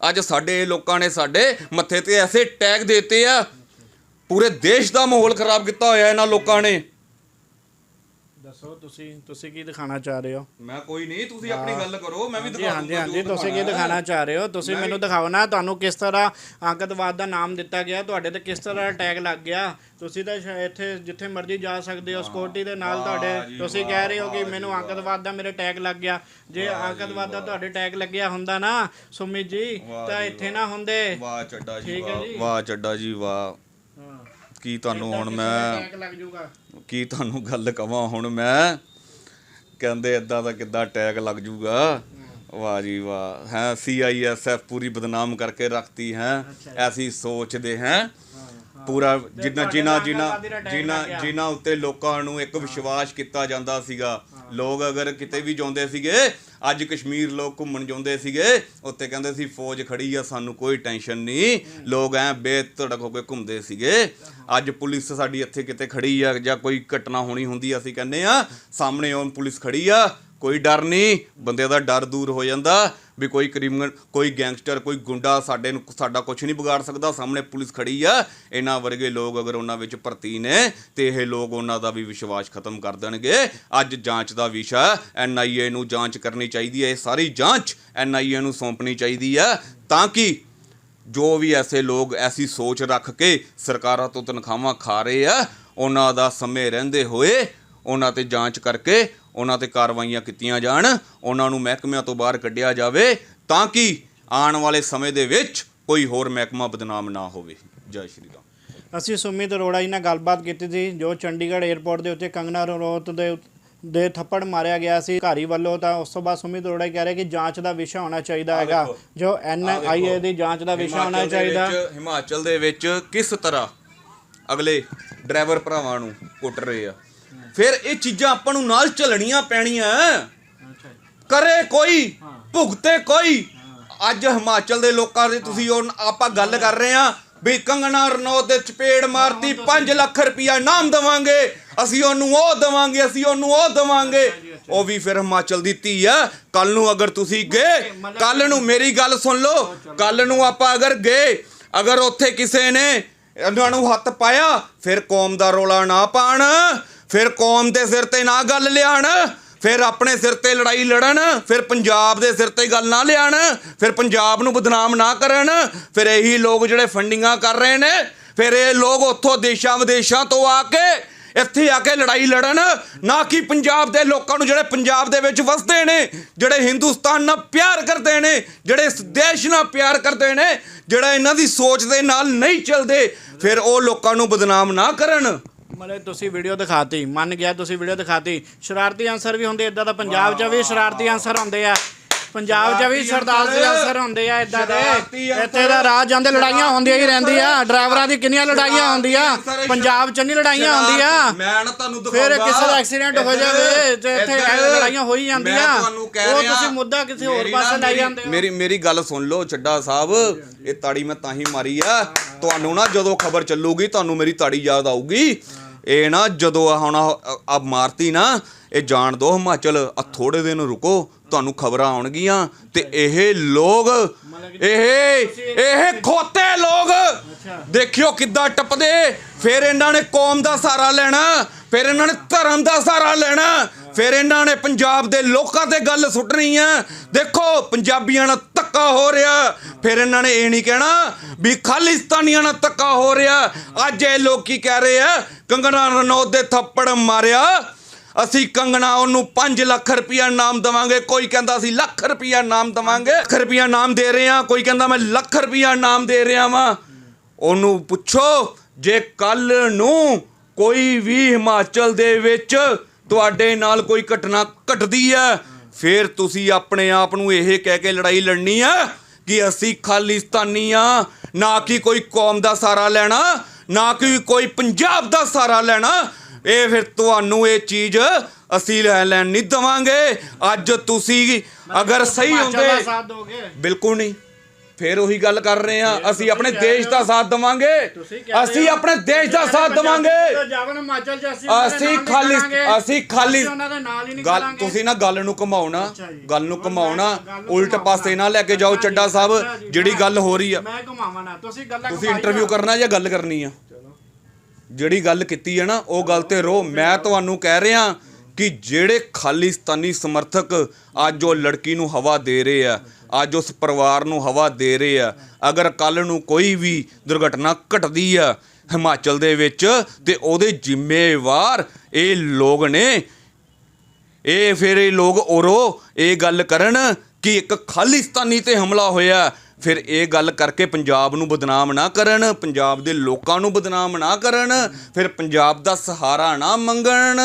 ਅੱਜ ਸਾਡੇ ਲੋਕਾਂ ਨੇ ਸਾਡੇ ਮੱਥੇ ਤੇ ਐਸੇ ਟੈਗ ਦਿੱਤੇ ਆ। ਪੂਰੇ ਦੇਸ਼ ਦਾ ਮਾਹੌਲ ਖਰਾਬ ਕੀਤਾ ਹੋਇਆ ਇਹਨਾਂ ਲੋਕਾਂ ਨੇ। ਦੱਸੋ ਤੁਸੀਂ ਤੁਸੀਂ ਕੀ ਦਿਖਾਣਾ ਚਾਹ ਰਹੇ ਹੋ? ਮੈਂ ਕੋਈ ਨਹੀਂ ਤੁਸੀਂ ਆਪਣੀ ਗੱਲ ਕਰੋ ਮੈਂ ਵੀ ਦਿਖਾ ਹਾਂਜੀ ਦੂੰਗਾ ਹਾਂਜੀ ਜੋ ਤੁਸੀਂ ਕੀ। ਦਿਖਾਣਾ ਚਾਹ ਰਹੇ ਹੋ? ਤੁਸੀਂ ਮੈਨੂੰ ਦਿਖਾਓ ਨਾ ਤੁਹਾਨੂੰ ਕਿਸ ਤਰ੍ਹਾਂ ਅੰਕਤਵਾਦ ਦਾ ਨਾਮ ਦਿੱਤਾ ਗਿਆ ਤੁਹਾਡੇ ਤੇ ਕਿਸ ਤਰ੍ਹਾਂ ਟੈਗ ਲੱਗ ਗਿਆ? ਤੁਸੀਂ ਤਾਂ ਇੱਥੇ ਜਿੱਥੇ ਮਰਜ਼ੀ ਜਾ ਸਕਦੇ ਹੋ ਸਕਿਉਰਟੀ ਦੇ ਨਾਲ ਤੁਹਾਡੇ ਤੁਸੀਂ ਕਹਿ ਰਹੇ ਹੋ ਕਿ ਮੈਨੂੰ ਅੰਕਤਵਾਦ ਦਾ ਮੇਰੇ ਟੈਗ ਲੱਗ ਗਿਆ। ਜੇ ਅੰਕਤਵਾਦ ਦਾ ਤੁਹਾਡੇ ਟੈਗ ਲੱਗਿਆ ਹੁੰਦਾ ਨਾ ਸੁਮਿਤ ਜੀ ਤਾਂ ਇੱਥੇ ਨਾ ਹੁੰਦੇ। ਵਾਹ ਚੱਡਾ ਜੀ ਵਾਹ। ਵਾਹ ਚੱਡਾ ਜੀ ਵਾਹ। ਕੀ ਤੁਹਾਨੂੰ ਹੁਣ ਮੈਂ ਕੀ ਤੁਹਾਨੂੰ ਗੱਲ ਕਵਾਂ? ਹੁਣ ਮੈਂ ਕਹਿੰਦੇ ਇਦਾਂ ਦਾ ਕਿੱਦਾਂ ਟੈਗ ਲੱਗ ਜੂਗਾ? ਵਾਹ ਜੀ ਵਾਹ। ਹੈ ਸੀਆਈਐਸਐਫ ਪੂਰੀ ਬਦਨਾਮ ਕਰਕੇ ਰੱਖਤੀ ਹੈ। ਐਸੀ ਸੋਚਦੇ ਹੈ। ਪੂਰਾ ਜਿੰਨਾ ਜਿੰਨਾ ਜਿੰਨਾ ਜਿੰਨਾ। ਜਿੰਨਾ ਉੱਤੇ ਲੋਕਾਂ ਨੂੰ ਇੱਕ ਵਿਸ਼ਵਾਸ ਕੀਤਾ ਜਾਂਦਾ ਸੀਗਾ। ਲੋਕ ਅਗਰ ਕਿਤੇ ਵੀ ਜਾਂਦੇ ਸੀਗੇ ਅੱਜ ਕਸ਼ਮੀਰ ਲੋਕ ਘੁੰਮਣ ਜਾਂਦੇ ਸੀਗੇ, ਉੱਥੇ ਕਹਿੰਦੇ ਸੀ, ਫੌਜ ਖੜੀ ਆ, ਸਾਨੂੰ ਕੋਈ ਟੈਨਸ਼ਨ ਨਹੀਂ। ਲੋਕ ਐ ਬੇਤੜਕ ਹੋ ਕੇ ਘੁੰਮਦੇ ਸੀਗੇ। ਅੱਜ ਪੁਲਿਸ ਸਾਡੀ ਇੱਥੇ ਕਿਤੇ ਖੜੀ ਆ, ਜਾਂ ਕੋਈ ਘਟਨਾ ਹੋਣੀ ਹੁੰਦੀ ਅਸੀਂ ਕਹਿੰਦੇ ਆ, ਸਾਹਮਣੇ ਆਉਣ ਪੁਲਿਸ ਖੜੀ ਆ, ਕੋਈ ਡਰ ਨਹੀਂ, ਬੰਦੇ ਦਾ ਡਰ ਦੂਰ ਹੋ ਜਾਂਦਾ। ਵੀ ਕੋਈ ਕ੍ਰਿਮੀਨਲ, ਕੋਈ ਗੈਂਗਸਟਰ, ਕੋਈ ਗੁੰਡਾ ਸਾਡੇ ਨੂੰ, ਸਾਡਾ ਕੁਝ ਨਹੀਂ ਵਿਗਾੜ ਸਕਦਾ, ਸਾਹਮਣੇ ਪੁਲਿਸ ਖੜੀ ਆ। ਇਹਨਾਂ ਵਰਗੇ ਲੋਕ ਅਗਰ ਉਹਨਾਂ ਵਿੱਚ ਭਰਤੀ ਨੇ, ਤੇ ਇਹ ਲੋਕ ਉਹਨਾਂ ਦਾ ਵੀ ਵਿਸ਼ਵਾਸ ਖਤਮ ਕਰ ਦੇਣਗੇ। ਅੱਜ ਜਾਂਚ ਦਾ ਵਿਸ਼ਾ ਐਨਆਈਏ ਨੂੰ ਜਾਂਚ ਕਰਨੀ ਚਾਹੀਦੀ ਹੈ। ਇਹ ਸਾਰੀ ਜਾਂਚ ਐਨਆਈਏ ਨੂੰ ਸੌਂਪਣੀ ਚਾਹੀਦੀ ਹੈ ਤਾਂ ਕਿ ਜੋ ਵੀ ਐਸੇ ਲੋਕ ਐਸੀ ਸੋਚ ਰੱਖ ਕੇ ਸਰਕਾਰਾਂ ਤੋਂ ਤਨਖਾਹਾਂ ਖਾ ਰਹੇ ਆ, ਉਹਨਾਂ ਦਾ ਸਮੇਂ ਰਹਿੰਦੇ ਹੋਏ ਉਹਨਾਂ ਤੇ ਜਾਂਚ ਕਰਕੇ ਉਹਨਾਂ ਤੇ ਕਾਰਵਾਈਆਂ ਕੀਤੀਆਂ ਜਾਣ ਉਹਨਾਂ ਨੂੰ ਮਹਿਕਮਿਆਂ ਤੋਂ ਬਾਹਰ ਕੱਢਿਆ ਜਾਵੇ ਤਾਂ ਕਿ ਆਉਣ ਵਾਲੇ ਸਮੇਂ ਦੇ ਵਿੱਚ ਕੋਈ ਹੋਰ ਮਹਿਕਮਾ ਬਦਨਾਮ ਨਾ ਹੋਵੇ। ਜੈ ਸ਼੍ਰੀ ਰਾਮ। ਅਸੀਂ ਸੁਮਿਤ ਅਰੋੜਾ ਜੀ ਨਾਲ ਗੱਲਬਾਤ ਕੀਤੀ ਸੀ ਜੋ ਚੰਡੀਗੜ੍ਹ 에ਅਰਪੋਰਟ ਦੇ ਉੱਤੇ ਕੰਗਨਾ ਰਣੌਤ ਦੇ ਦੇ ਥੱਪੜ ਮਾਰਿਆ ਗਿਆ ਸੀ ਘਾਰੀ ਵੱਲੋਂ ਤਾਂ ਉਸ ਤੋਂ ਬਾਅਦ ਸੁਮਿਤ ਅਰੋੜਾ ਕਹਿ ਰਿਹਾ ਕਿ ਜਾਂਚ ਦਾ ਵਿਸ਼ਾ ਹੋਣਾ ਚਾਹੀਦਾ ਹੈਗਾ। ਜੋ ਐਨਆਈਏ ਦੀ ਜਾਂਚ ਦਾ ਵਿਸ਼ਾ ਹੋਣਾ ਚਾਹੀਦਾ। ਹਿਮਾਚਲ ਦੇ ਵਿੱਚ ਕਿਸ ਤਰ੍ਹਾਂ ਅਗਲੇ ਡਰਾਈਵਰ ਭਰਾਵਾਂ ਨੂੰ ਕੁੱਟ ਰਹੇ ਆ? ਫਿਰ ਇਹ ਚੀਜ਼ਾਂ ਆਪਾਂ ਨੂੰ ਨਾਲ ਚੱਲਣੀਆਂ ਪੈਣੀਆਂ। ਕਰੇ ਕੋਈ ਭੁਗਤੇ ਕੋਈ। ਅੱਜ ਹਿਮਾਚਲ ਦੇ ਲੋਕਾਂ ਦੇ ਤੁਸੀਂ ਉਹ ਆਪਾਂ ਗੱਲ ਕਰ ਰਹੇ ਆ ਵੀ ਕੰਗਨਾ ਰਣੌਤ ਦੇ ਚਪੇੜ ਮਾਰਤੀ 5 ਲੱਖ ਰੁਪਇਆ ਇਨਾਮ ਦਵਾਂਗੇ। ਅਸੀਂ ਉਹਨੂੰ ਉਹ ਦਵਾਂਗੇ ਅਸੀਂ ਉਹਨੂੰ ਉਹ ਦਵਾਂਗੇ। ਉਹ ਵੀ ਫਿਰ ਹਿਮਾਚਲ ਦੀ ਧੀ ਆ। ਕੱਲ ਨੂੰ ਅਗਰ ਤੁਸੀਂ ਗਏ ਕੱਲ ਨੂੰ ਮੇਰੀ ਗੱਲ ਸੁਣ ਲਓ। ਕੱਲ ਨੂੰ ਆਪਾਂ ਅਗਰ ਗਏ ਅਗਰ ਉੱਥੇ ਕਿਸੇ ਨੇ ਇਹਨਾਂ ਨੂੰ ਹੱਥ ਪਾਇਆ ਫਿਰ ਕੌਮ ਦਾ ਰੋਲਾ ਨਾ ਪਾਣ। ਫਿਰ ਕੌਮ ਦੇ ਸਿਰ ਤੇ ਨਾ ਗੱਲ ਲਿਆਣ, ਫਿਰ ਆਪਣੇ ਸਿਰ ਤੇ ਲੜਾਈ ਲੜਨ, ਫਿਰ ਪੰਜਾਬ ਦੇ ਸਿਰ ਤੇ ਗੱਲ ਨਾ ਲਿਆਣ, ਫਿਰ ਪੰਜਾਬ ਨੂੰ ਬਦਨਾਮ ਨਾ ਕਰਨ, ਫਿਰ ਇਹੀ ਲੋਕ ਜਿਹੜੇ ਫੰਡਿੰਗਾਂ ਕਰ ਰਹੇ ਨੇ, ਫਿਰ ਇਹ ਲੋਕ ਉੱਥੋਂ ਦੇਸ਼ਾਂ ਵਿਦੇਸ਼ਾਂ ਤੋਂ ਆ ਕੇ ਇੱਥੇ ਆ ਕੇ ਲੜਾਈ ਲੜਨ, ਨਾ ਕਿ ਪੰਜਾਬ ਦੇ ਲੋਕਾਂ ਨੂੰ ਜਿਹੜੇ ਪੰਜਾਬ ਦੇ ਵਿੱਚ ਵਸਦੇ ਨੇ, ਜਿਹੜੇ ਹਿੰਦੁਸਤਾਨ ਨਾਲ ਪਿਆਰ ਕਰਦੇ ਨੇ, ਜਿਹੜੇ ਇਸ ਦੇਸ਼ ਨਾਲ ਪਿਆਰ ਕਰਦੇ ਨੇ, ਜਿਹੜਾ ਇਹਨਾਂ ਦੀ ਸੋਚ ਦੇ ਨਾਲ ਨਹੀਂ ਚੱਲਦੇ, ਫਿਰ ਉਹ ਲੋਕਾਂ ਨੂੰ ਬਦਨਾਮ ਨਾ ਕਰਨ। ਮਤਲਬ ਤੁਸੀਂ ਵੀਡੀਓ ਦਿਖਾਤੀ ਮੰਨ ਗਿਆ ਤੁਸੀਂ ਵੀਡੀਓ ਦਿਖਾਤੀ। ਸ਼ਰਾਰਤੀ ਆਨਸਰ ਵੀ ਹੁੰਦੇ ਇਦਾਂ ਦਾ ਪੰਜਾਬ 'ਚ ਵੀ ਸ਼ਰਾਰਤੀ ਆਨਸਰ ਹੁੰਦੇ ਆ। ਪੰਜਾਬ 'ਚ ਵੀ answer, ਆਨਸਰ ਹੁੰਦੇ ਆ ਇਦਾਂ ਦੇ। ਇੱਥੇ ਦਾ ਰਾਹ ਜਾਂਦੇ ਲੜਾਈਆਂ ਹੁੰਦੀਆਂ ਹੀ ਰਹਿੰਦੀਆਂ ਡਰਾਈਵਰਾਂ ਦੀ ਕਿੰਨੀਆਂ ਲੜਾਈਆਂ ਹੁੰਦੀਆਂ ਪੰਜਾਬ 'ਚ ਨਹੀਂ ਲੜਾਈਆਂ ਹੁੰਦੀਆਂ। ਮੈਂ ਨਾ ਤੁਹਾਨੂੰ ਫਿਰ ਦਿਖਾਊਂਗਾ। ਕਿਸੇ ਦਾ ਐਕਸੀਡੈਂਟ ਹੋ ਜਾਵੇ ਤੇ ਇੱਥੇ ਲੜਾਈਆਂ ਹੋ ਜਾਂਦੀਆਂ। ਉਹ ਤੁਸੀਂ ਮੁੱਦਾ ਕਿਸੇ ਹੋਰ ਪਾਸੇ ਲੈ ਜਾਂਦੇ ਹੋ। ਮੇਰੀ ਮੇਰੀ ਗੱਲ ਸੁਣ ਲਓ ਚੱਡਾ ਸਾਹਿਬ ਇਹ ਤਾੜੀ ਮੈਂ ਤਾਂ ਹੀ ਮਾਰੀ ਆ। ਤੁਹਾਨੂੰ ਨਾ ਜਦੋਂ ਖਬਰ ਚੱਲੂਗੀ ਤੁਹਾਨੂੰ ਮੇਰੀ ਤਾੜੀ ਯਾਦ ਆਊਗੀ। ਇਹ ਨਾ ਜਦੋਂ ਆ ਹੁਣ ਆ ਮਾਰਤੀ ਨਾ, ਇਹ ਜਾਣ ਦੋ ਹਿਮਾਚਲ ਆ ਥੋੜੇ ਦਿਨ ਰੁਕੋ, ਤੁਹਾਨੂੰ ਖਬਰਾਂ ਆਉਣਗੀਆਂ ਤੇ ਇਹ ਲੋਕ, ਇਹ ਇਹ ਖੋਤੇ ਲੋਕ, ਦੇਖਿਓ ਕਿੱਦਾਂ ਟੱਪਦੇ, ਫਿਰ ਇਹਨਾਂ ਨੇ ਕੌਮ ਦਾ ਸਹਾਰਾ ਲੈਣਾ। ਫਿਰ ਇਹਨਾਂ ਨੇ ਧਰਮ ਦਾ ਸਹਾਰਾ ਲੈਣਾ। ਫਿਰ ਇਹਨਾਂ ਨੇ ਪੰਜਾਬ ਦੇ ਲੋਕਾਂ ਤੇ ਗੱਲ ਸੁੱਟਣੀ ਆ। ਦੇਖੋ, ਪੰਜਾਬੀਆਂ ਨਾਲ ਧੱਕਾ ਹੋ ਰਿਹਾ। ਫਿਰ ਇਹਨਾਂ ਨੇ ਇਹ ਨਹੀਂ ਕਹਿਣਾ ਵੀ ਖਾਲਿਸਤਾਨੀਆਂ ਨਾਲ ਧੱਕਾ ਹੋ ਰਿਹਾ। ਅੱਜ ਇਹ ਲੋਕ ਕੀ ਕਹਿ ਰਹੇ ਆ? ਕੰਗਣਾ ਰਣੌਤ ਦੇ ਥੱਪੜ ਮਾਰਿਆ। ਅਸੀਂ ਕੰਗਣਾ ਉਹਨੂੰ 5 ਲੱਖ ਰੁਪਇਆ ਨਾਮ ਦਵਾਂਗੇ। ਕੋਈ ਕਹਿੰਦਾ ਅਸੀਂ ਲੱਖ ਰੁਪਇਆ ਨਾਮ ਦਵਾਂਗੇ। ਲੱਖ ਰੁਪਇਆ ਨਾਮ ਦੇ ਰਹੇ ਆ ਕੋਈ ਕਹਿੰਦਾ ਮੈਂ ਲੱਖ ਰੁਪਇਆ ਨਾਮ ਦੇ ਰਿਹਾ ਵਾਂ। ਉਹਨੂੰ ਪੁੱਛੋ, ਜੇ ਕੱਲ ਨੂੰ ਕੋਈ ਵੀ ਹਿਮਾਚਲ ਦੇ ਵਿੱਚ ਤੁਹਾਡੇ ਨਾਲ ਕੋਈ ਘਟਨਾ ਘਟਦੀ ਹੈ ਫਿਰ ਤੁਸੀਂ ਆਪਣੇ ਆਪ ਨੂੰ ਇਹ ਕਹਿ ਕੇ ਲੜਾਈ ਲੜਨੀ ਆ ਕਿ ਅਸੀਂ ਖਾਲਿਸਤਾਨੀ ਆ ਨਾ ਕਿ ਕੋਈ ਕੌਮ ਦਾ ਸਹਾਰਾ ਲੈਣਾ ਨਾ ਕਿ ਕੋਈ ਪੰਜਾਬ ਦਾ ਸਹਾਰਾ ਲੈਣਾ। ਇਹ ਫਿਰ ਤੁਹਾਨੂੰ ਇਹ ਚੀਜ਼ ਅਸੀਂ ਲੈ ਲੈਣ ਨਹੀਂ ਦਵਾਂਗੇ। ਅੱਜ ਤੁਸੀਂ ਅਗਰ ਸਹੀ ਹੁੰਦੇ ਬਿਲਕੁਲ ਨਹੀਂ। ਫਿਰ ਉਹੀ ਗੱਲ ਕਰ ਰਹੇ ਆ ਅਸੀਂ ਆਪਣੇ ਦੇਸ਼ ਦਾ ਸਾਥ ਦਵਾਂਗੇ। ਅਸੀਂ ਆਪਣੇ ਦੇਸ਼ ਦਾ ਸਾਥ ਦਵਾਂਗੇ। ਅਸੀਂ ਖਾਲੀ। ਅਸੀਂ ਖਾਲੀ ਗੱਲ। ਤੁਸੀਂ ਨਾ ਗੱਲ ਨੂੰ ਘਮਾਉਣਾ। ਗੱਲ ਨੂੰ ਘਮਾਉਣਾ। ਉਲਟ। ਪਾਸੇ ਨਾ ਲੈ ਕੇ ਜਾਓ ਚੱਡਾ ਸਾਹਿਬ ਜਿਹੜੀ ਗੱਲ ਹੋ ਰਹੀ ਆ। ਮੈਂ ਘੁਮਾਵਾਂ ਨਾ ਤੁਸੀਂ ਗੱਲਾਂ ਤੁਸੀਂ ਇੰਟਰਵਿਊ। ਕਰਨਾ ਜਾਂ ਗੱਲ ਕਰਨੀ ਆ? ਜਿਹੜੀ ਗੱਲ ਕੀਤੀ ਹੈ ਨਾ ਉਹ ਗੱਲ ਤੇ ਰੋ ਮੈਂ ਤੁਹਾਨੂੰ ਕਹਿ ਰਿਹਾ ਕਿ ਜਿਹੜੇ ਖਾਲਿਸਤਾਨੀ ਸਮਰਥਕ ਅੱਜ ਉਹ ਲੜਕੀ ਨੂੰ ਹਵਾ ਦੇ ਰਹੇ ਆ ਅੱਜ ਉਸ ਪਰਿਵਾਰ ਨੂੰ ਹਵਾ ਦੇ ਰਹੇ ਆ। ਅਗਰ ਕੱਲ ਨੂੰ ਕੋਈ ਵੀ ਦੁਰਘਟਨਾ ਘਟਦੀ ਆ ਹਿਮਾਚਲ ਦੇ ਵਿੱਚ ਤੇ ਉਹਦੇ ਜ਼ਿੰਮੇਵਾਰ ਇਹ ਲੋਕ ਨੇ, ਇਹ ਫਿਰ ਇਹ ਲੋਕ ਔਰੋ ਇਹ ਗੱਲ ਕਰਨ ਕਿ ਇੱਕ ਖਾਲਿਸਤਾਨੀ ਤੇ ਹਮਲਾ ਹੋਇਆ। ਫਿਰ ਇਹ ਗੱਲ ਕਰਕੇ ਪੰਜਾਬ ਨੂੰ ਬਦਨਾਮ ਨਾ ਕਰਨ, ਪੰਜਾਬ ਦੇ ਲੋਕਾਂ ਨੂੰ ਬਦਨਾਮ ਨਾ ਕਰਨ, ਫਿਰ ਪੰਜਾਬ ਦਾ ਸਹਾਰਾ ਨਾ ਮੰਗਣ,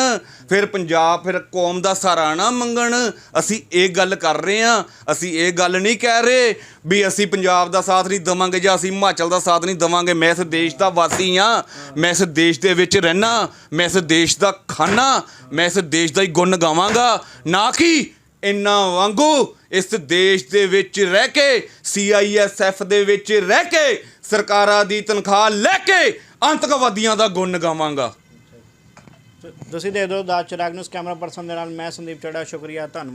ਫਿਰ ਪੰਜਾਬ, ਫਿਰ ਕੌਮ ਦਾ ਸਹਾਰਾ ਨਾ ਮੰਗਣ। ਅਸੀਂ ਇਹ ਗੱਲ ਕਰ ਰਹੇ ਹਾਂ, ਅਸੀਂ ਇਹ ਗੱਲ ਨਹੀਂ ਕਹਿ ਰਹੇ ਵੀ ਅਸੀਂ ਪੰਜਾਬ ਦਾ ਸਾਥ ਨਹੀਂ ਦਵਾਂਗੇ ਜਾਂ ਅਸੀਂ ਹਿਮਾਚਲ ਦਾ ਸਾਥ ਨਹੀਂ ਦਵਾਂਗੇ। ਮੈਂ ਇਸ ਦੇਸ਼ ਦਾ ਵਾਸੀ ਹਾਂ, ਮੈਂ ਇਸ ਦੇਸ਼ ਦੇ ਵਿੱਚ ਰਹਿਣਾ ਮੈਂ ਇਸ ਦੇਸ਼ ਦਾ ਖਾਣਾ ਮੈਂ ਇਸ ਦੇਸ਼ ਦਾ ਹੀ ਗੁਣ ਗਾਵਾਂਗਾ। ਨਾ ਕਿ ਇੰਨਾ ਵਾਂਗੂ ਇਸ ਦੇਸ਼ ਦੇ ਵਿੱਚ ਰਹਿ ਕੇ ਸੀਆਈਐਸਐਫ ਦੇ ਵਿੱਚ ਰਹਿ ਕੇ, ਸਰਕਾਰਾਂ ਦੀ ਤਨਖਾਹ ਲੈ ਕੇ ਅੰਤਕਵਾਦੀਆਂ ਦਾ ਗੁਣ ਗਾਵਾਂਗਾ। ਤੁਸੀਂ ਦੇ ਦਿਓ ਦਾ ਚਿਰਾਗ ਨਿਊਜ਼ ਕੈਮਰਾ ਪਰਸਨ ਦੇ ਨਾਲ ਮੈਂ ਸੰਦੀਪ ਚੜਾ ਸ਼ੁਕਰੀਆ, ਧੰਨਵਾਦ।